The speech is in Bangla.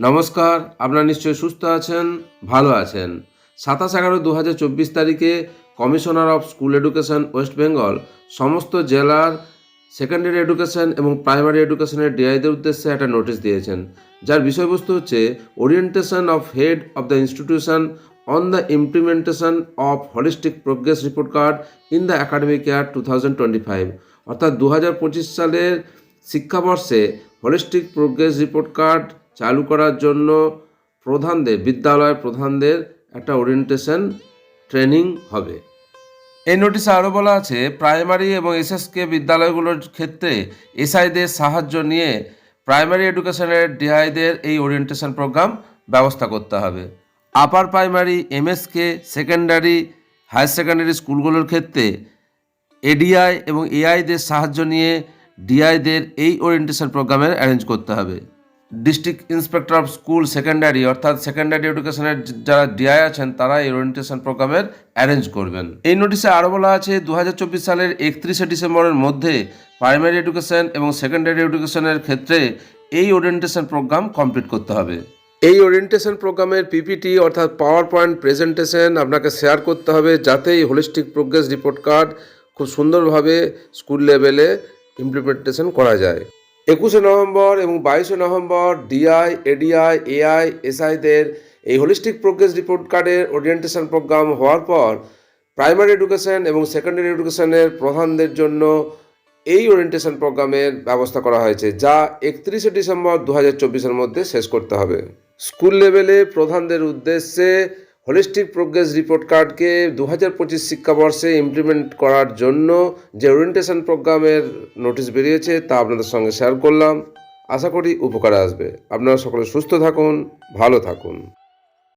নমস্কার, আপনারা নিশ্চয়ই সুস্থ আছেন, ভালো আছেন। সাতাশ এগারো দু চব্বিশ তারিখে commissioner of school education West Bengal সমস্ত জেলার সেকেন্ডারি এডুকেশন এবং প্রাইমারি এডুকেশনের ডিআইদের উদ্দেশ্যে একটা নোটিশ দিয়েছেন। যার বিষয়বস্তু হচ্ছে orientation of head of the institution on the implementation of holistic progress report card in the academic year two thousand twenty five অর্থাৎ দু হাজার পঁচিশ সালের শিক্ষাবর্ষে হলিস্টিক প্রোগ্রেস রিপোর্ট কার্ড চালু করার জন্য প্রধানদের বিদ্যালয় প্রধানদের একটা ওরিয়েন্টেশন ট্রেনিং হবে। এই নোটিশে আরও বলা আছে প্রাইমারি এবং এসএসকে বিদ্যালয়গুলোর ক্ষেত্রে এসআইদের সাহায্য নিয়ে প্রাইমারি এডুকেশনের ডিআইদের এই ওরিয়েন্টেশন প্রোগ্রাম ব্যবস্থা করতে হবে। Upper primary MSK secondary higher secondary স্কুলগুলোর ক্ষেত্রে এডিআই এবং এআইদের সাহায্য নিয়ে ডিআইদের এই ওরিয়েন্টেশন প্রোগ্রামের অ্যারেঞ্জ করতে হবে। District inspector of school secondary অর্থাৎ সেকেন্ডারি এডুকেশনের যারা ডিআই আছেন তারা এই ওরিয়েন্টেশন প্রোগ্রামের অ্যারেঞ্জ করবেন। এই নোটিশে আরও বলা আছে দু হাজার চব্বিশ সালের একত্রিশে ডিসেম্বরের মধ্যে প্রাইমারি এডুকেশন এবং সেকেন্ডারি এডুকেশনের ক্ষেত্রে এই ওরিয়েন্টেশন প্রোগ্রাম কমপ্লিট করতে হবে। এই ওরিয়েন্টেশন প্রোগ্রামের পিপিটি অর্থাৎ পাওয়ার পয়েন্ট প্রেজেন্টেশন আপনাকে শেয়ার করতে হবে, যাতে এই হোলিস্টিক প্রোগ্রেস রিপোর্ট কার্ড খুব সুন্দরভাবে স্কুল লেভেলে ইমপ্লিমেন্টেশন করা যায়। একুশে নভেম্বর এবং বাইশে নভেম্বর ডিআই, এডিআই, এআই, এসআইদের এই হোলিস্টিক প্রোগ্রেস রিপোর্ট কার্ডের ওরিয়েন্টেশন প্রোগ্রাম হওয়ার পর প্রাইমারি এডুকেশন এবং সেকেন্ডারি এডুকেশনের প্রধানদের জন্য এই ওরিয়েন্টেশন প্রোগ্রামের ব্যবস্থা করা হয়েছে, যা একত্রিশে ডিসেম্বর দু হাজার মধ্যে শেষ করতে হবে। স্কুল লেভেলে প্রধানদের উদ্দেশ্যে হোলিস্টিক প্রোগ্রেস রিপোর্ট কার্ডকে দু হাজার পঁচিশ শিক্ষাবর্ষে ইমপ্লিমেন্ট করার জন্য যে ওরিয়েন্টেশন প্রোগ্রামের নোটিশ বেরিয়েছে তা আপনাদের সঙ্গে শেয়ার করলাম। আশা করি উপকারে আসবে। আপনারা সকলে সুস্থ থাকুন, ভালো থাকুন।